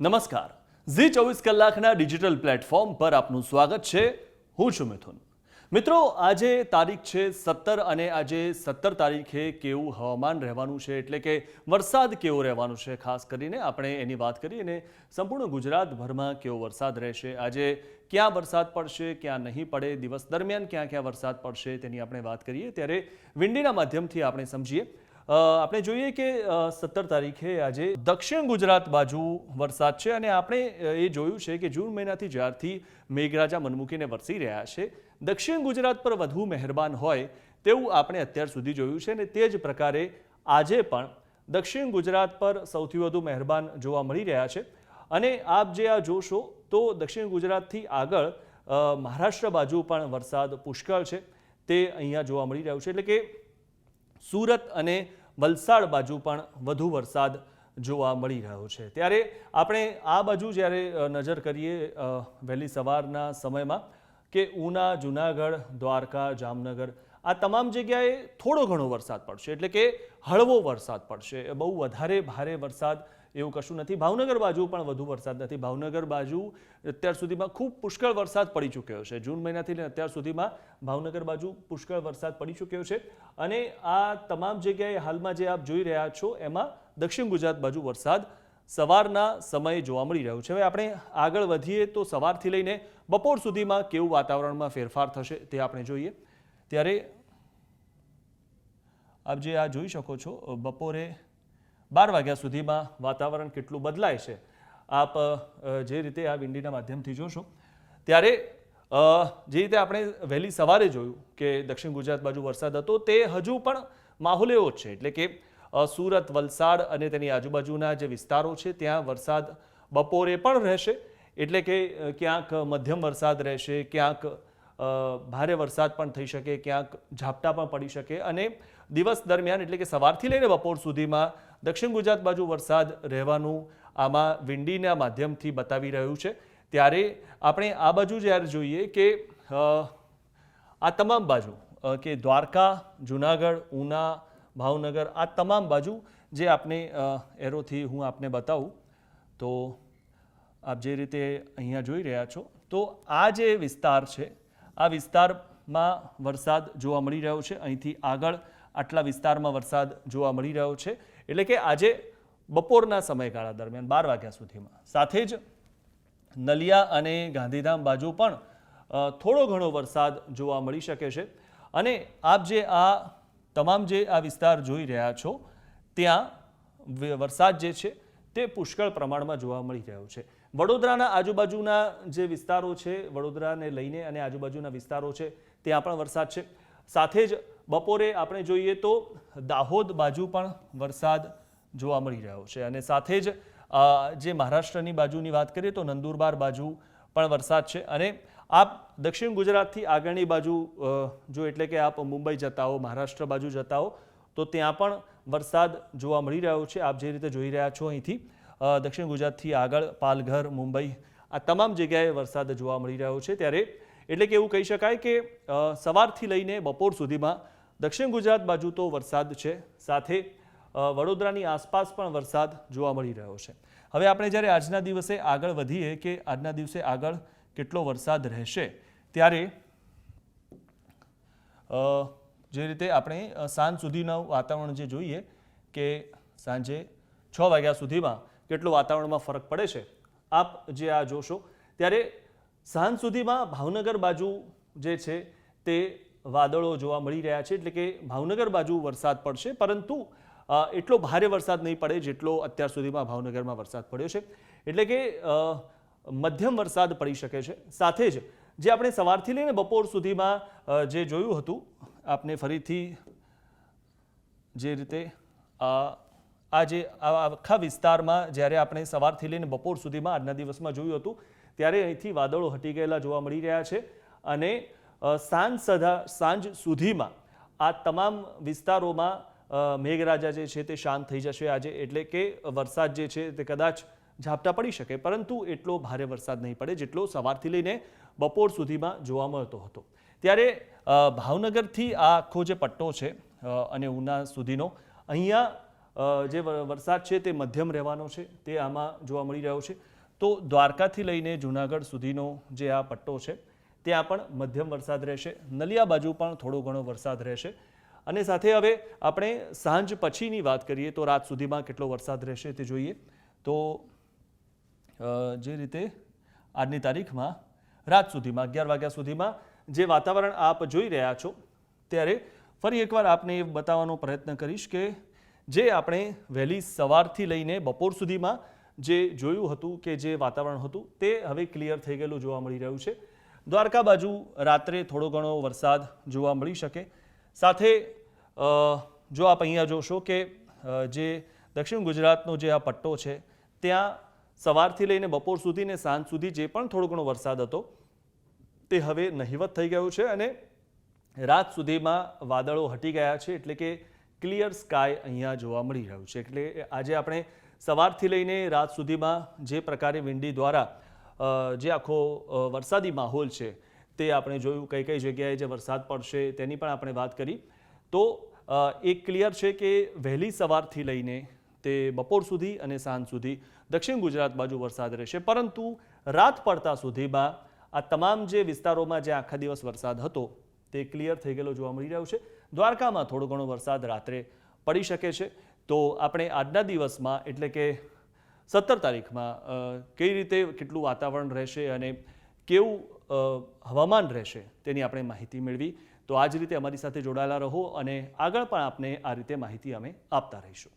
નમસ્કાર. ઝી ચોવીસ કલાકના ડિજિટલ પ્લેટફોર્મ પર આપનું સ્વાગત છે. હું છું મિથુન. મિત્રો, આજે તારીખ છે સત્તર અને આજે સત્તર તારીખે કેવું હવામાન રહેવાનું છે, એટલે કે વરસાદ કેવો રહેવાનું છે, ખાસ કરીને આપણે એની વાત કરીએ અને સંપૂર્ણ ગુજરાતભરમાં કેવો વરસાદ રહેશે, આજે ક્યાં વરસાદ પડશે, ક્યાં નહીં પડે, દિવસ દરમિયાન ક્યાં ક્યાં વરસાદ પડશે તેની આપણે વાત કરીએ. ત્યારે વિંડીના માધ્યમથી આપણે સમજીએ. આપણે જોઈએ કે સત્તર તારીખે આજે દક્ષિણ ગુજરાત બાજુ વરસાદ છે અને આપણે એ જોયું છે કે જૂન મહિનાથી જ્યારથી મેઘરાજા મનમૂકીને વરસી રહ્યા છે. દક્ષિણ ગુજરાત પર વધુ મહેરબાન હોય તેવું આપણે અત્યાર સુધી જોયું છે અને તે જ પ્રકારે આજે પણ દક્ષિણ ગુજરાત પર સૌથી વધુ મહેરબાન જોવા મળી રહ્યા છે. અને આપ જે આ જોશો તો દક્ષિણ ગુજરાતથી આગળ મહારાષ્ટ્ર બાજુ પણ વરસાદ પુષ્કળ છે. તે અહીંયા જોવા મળી રહ્યું છે. એટલે કે સુરત અને વલસાડ બાજુ પણ વધુ વરસાદ જોવા મળી રહ્યો છે. ત્યારે આપણે આ બાજુ જ્યારે નજર કરીએ વહેલી સવારના સમયમાં કે ઉના, જુનાગઢ, દ્વારકા, જામનગર, આ તમામ જગ્યાએ થોડો ઘણો વરસાદ પડશે. એટલે કે હળવો વરસાદ પડશે. બહુ વધારે ભારે વરસાદ એવું કશું નથી. ભાવનગર બાજુ પણ વધુ વરસાદ નથી. ભાવનગર બાજુ અત્યાર સુધીમાં ખૂબ પુષ્કળ વરસાદ પડી ચૂક્યો છે. જૂન મહિનાથી અત્યાર સુધીમાં ભાવનગર બાજુ પુષ્કળ વરસાદ પડી ચૂક્યો છે. અને આ તમામ જગ્યાએ હાલમાં જે આપ જોઈ રહ્યા છો, એમાં દક્ષિણ ગુજરાત બાજુ વરસાદ સવારના સમયે જોવા મળી રહ્યો છે. હવે આપણે આગળ વધીએ તો સવારથી લઈને બપોર સુધીમાં કેવું વાતાવરણમાં ફેરફાર થશે તે આપણે જોઈએ. ત્યારે આપ જે આ જોઈ શકો છો બપોરે બાર વાગ્યા સુધીમાં વાતાવરણ કેટલું બદલાય છે, આપ જે રીતે આ વિંડીના માધ્યમથી જોશો. ત્યારે જે રીતે આપણે વહેલી સવારે જોયું કે દક્ષિણ ગુજરાત બાજુ વરસાદ હતો, તે હજુ પણ માહોલ એવો જ છે. એટલે કે સુરત, વલસાડ અને તેની આજુબાજુના જે વિસ્તારો છે, ત્યાં વરસાદ બપોરે પણ રહેશે. એટલે કે ક્યાંક મધ્યમ વરસાદ રહેશે, ક્યાંક ભારે વરસાદ પણ થઈ શકે, ક્યાંક ઝાપટા પણ પડી શકે અને દિવસ દરમિયાન એટલે કે સવારથી લઈને બપોર સુધીમાં દક્ષિણ ગુજરાત બાજુ વરસાદ રહેવાનું આમાં વિંડીના માધ્યમથી બતાવી રહ્યું છે. ત્યારે આપણે આ બાજુ જ્યારે જોઈએ કે આ તમામ બાજુ કે દ્વારકા, જુનાગઢ, ઉના, ભાવનગર, આ તમામ બાજુ જે આપને એરોથી હું આપને બતાવું, તો આપ જે રીતે અહીંયા જોઈ રહ્યા છો, તો આ જે વિસ્તાર છે આ વિસ્તારમાં વરસાદ જોવા મળી રહ્યો છે. અહીંથી આગળ આટલા વિસ્તારમાં વરસાદ જોવા મળી રહ્યો છે. એટલે કે આજે બપોરના સમયગાળા દરમિયાન બાર વાગ્યા સુધીમાં. સાથે જ નલિયા અને ગાંધીધામ બાજુ પણ થોડો ઘણો વરસાદ જોવા મળી શકે છે. અને આપ જે આ તમામ જે આ વિસ્તાર જોઈ રહ્યા છો, ત્યાં વરસાદ જે છે તે પુષ્કળ પ્રમાણમાં જોવા મળી રહ્યો છે. વડોદરાના આજુબાજુના જે વિસ્તારો છે, વડોદરાને લઈને અને આજુબાજુના વિસ્તારો છે, ત્યાં પણ વરસાદ છે. સાથે જ બપોરે આપણે જોઈએ તો દાહોદ બાજુ પણ વરસાદ જોવા મળી રહ્યો છે અને સાથે જ જે મહારાષ્ટ્રની બાજુની વાત કરીએ તો નંદુરબાર બાજુ પણ વરસાદ છે અને આપ દક્ષિણ ગુજરાતથી આગળની બાજુ જો એટલે કે આપ મુંબઈ જતા હો, મહારાષ્ટ્ર બાજુ જતા હો, તો ત્યાં પણ વરસાદ જોવા મળી રહ્યો છે. આપ જે રીતે જોઈ રહ્યા છો અહીંથી દક્ષિણ ગુજરાતથી આગળ પાલઘર, મુંબઈ આ તમામ જગ્યાએ વરસાદ જોવા મળી રહ્યો છે ત્યારે એટલે કે એવું કહી શકાય કે સવારથી લઈને બપોર સુધીમાં દક્ષિણ ગુજરાત બાજુ તો વરસાદ છે, સાથે વડોદરાની આસપાસ પણ વરસાદ જોવા મળી રહ્યો છે. હવે આપણે જ્યારે આજના દિવસે આગળ વધીએ કે આજના દિવસે આગળ કેટલો વરસાદ રહેશે, ત્યારે જે રીતે આપણે સાંજ સુધીનું વાતાવરણ જે જોઈએ કે સાંજે છ વાગ્યા સુધીમાં કેટલો વાતાવરણમાં ફરક પડે છે, આપ જે આ જોશો, ત્યારે સાંજ સુધીમાં ભાવનગર બાજુ જે છે તે વાદળો જોવા મળી રહ્યા છે, એટલે કે ભાવનગર બાજુ વરસાદ પડશે, પરંતુ એટલો ભારે વરસાદ નહીં પડે જેટલો અત્યાર સુધીમાં ભાવનગરમાં વરસાદ પડ્યો છે. એટલે કે મધ્યમ વરસાદ પડી શકે છે. સાથે જ, જે આપણે સવારથી લઈને બપોર સુધીમાં જે જોયું હતું, આપને ફરીથી જે રીતે અ, આ આખા વિસ્તારમાં જ્યારે આપણે સવારથી લઈને બપોર સુધીમાં આજના દિવસમાં જોયું હતું ત્યારે અહીંથી વાદળો હટી ગયેલા જોવા મળી રહ્યા છે અને સાંજ સધા સાંજ સુધીમાં આ તમામ વિસ્તારોમાં મેઘરાજા જે છે તે શાંત થઈ જશે આજે એટલે કે વરસાદ જે છે તે કદાચ ઝાપટા પડી શકે પરંતુ એટલો ભારે વરસાદ નહીં પડે જેટલો સવારથી લઈને બપોર સુધીમાં જોવા મળતો હતો. ત્યારે ભાવનગરથી આ આખો જે પટ્ટો છે અને ઉના સુધીનો અહીંયા જે વરસાદ છે તે મધ્યમ રહેવાનો છે, તે આમાં જોવા મળી રહ્યો છે. તો દ્વારકાથી લઈને જુનાગઢ સુધીનો જે આ પટ્ટો છે, ત્યાં પણ મધ્યમ વરસાદ રહેશે. નલિયા બાજુ પણ થોડો ઘણો વરસાદ રહેશે. અને સાથે હવે આપણે સાંજ પછીની વાત કરીએ તો રાત સુધીમાં કેટલો વરસાદ રહેશે તે જોઈએ. તો જે રીતે આજની તારીખમાં રાત સુધીમાં, અગિયાર વાગ્યા સુધીમાં જે વાતાવરણ આપ જોઈ રહ્યા છો, ત્યારે ફરી એકવાર આપને એ બતાવવાનો પ્રયત્ન કરીશ કે જે આપણે વહેલી સવારથી લઈને બપોર સુધીમાં જે જોયું હતું કે જે વાતાવરણ હતું તે હવે ક્લિયર થઈ ગયેલું જોવા મળી રહ્યું છે. દ્વારકા બાજુ રાત્રે થોડો ઘણો વરસાદ જોવા મળી શકે. સાથે જો આપ અહીંયા જોશો કે જે દક્ષિણ ગુજરાતનો જે આ પટ્ટો છે, ત્યાં સવારથી લઈને બપોર સુધી ને સાંજ સુધી જે પણ થોડો ઘણો વરસાદ હતો, તે હવે નહિવત થઈ ગયો છે અને રાત સુધીમાં વાદળો હટી ગયા છે એટલે કે ક્લિયર સ્કાય અહીંયા જોવા મળી રહ્યું છે. એટલે આજે આપણે સવારથી લઈને રાત સુધીમાં જે પ્રકારે વિંડી દ્વારા જે આખો વરસાદી માહોલ છે તે આપણે જોયું, કઈ કઈ જગ્યાએ જે વરસાદ પડશે તેની પણ આપણે વાત કરી. તો એ ક્લિયર છે કે વહેલી સવારથી લઈને તે બપોર સુધી અને સાંજ સુધી દક્ષિણ ગુજરાત બાજુ વરસાદ રહેશે. પરંતુ રાત પડતા સુધીમાં આ તમામ જે વિસ્તારોમાં જે આખા દિવસ વરસાદ હતો તે ક્લિયર થઈ ગયેલો જોવા મળી રહ્યો છે. દ્વારકામાં થોડો ઘણો વરસાદ રાત્રે પડી શકે છે. તો આપણે આજના દિવસમાં એટલે કે સત્તર તારીખમાં કઈ રીતે કેટલું વાતાવરણ રહેશે અને કેવું હવામાન રહેશે તેની આપણે માહિતી મેળવી. તો આ જ રીતે અમારી સાથે જોડાયેલા રહો અને આગળ પણ આપને આ રીતે માહિતી અમે આપતા રહીશું.